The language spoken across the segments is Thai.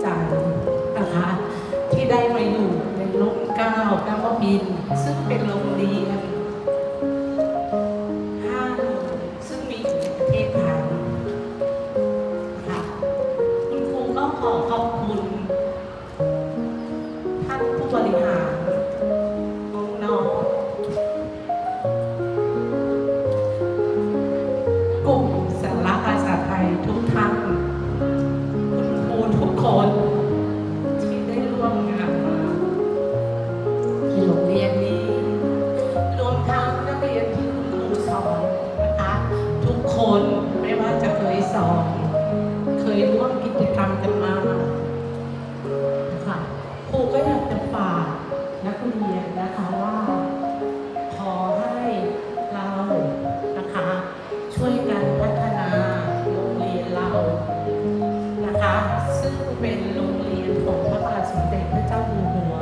ใจนะคะ ที่ได้มาอยู่ในร่มเกล้านวมิน ซึ่งเป็นโรงเรียนห้างซึ่งมีอยู่ในประเทศไทยค่ะคุณครูก็ขอขอบคุณ ท่านผู้บริหาร ร่วมกิจกรรมกันมาค่ะครูก็อยากจะฝากนักเรียนนะคะว่า ขอให้เรานะคะ ช่วยกันพัฒนาโรงเรียนเรานะคะ ซึ่งเป็นโรงเรียนของพระบาทสมเด็จพระเจ้าอยู่หัว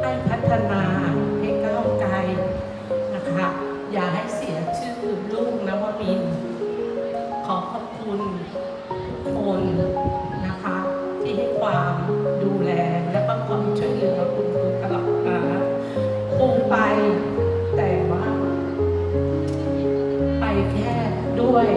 ให้พัฒนาให้ก้าวไกลนะคะ อย่าให้เสียชื่อลูกนวมินขอขอบคุณ แค่ด้วย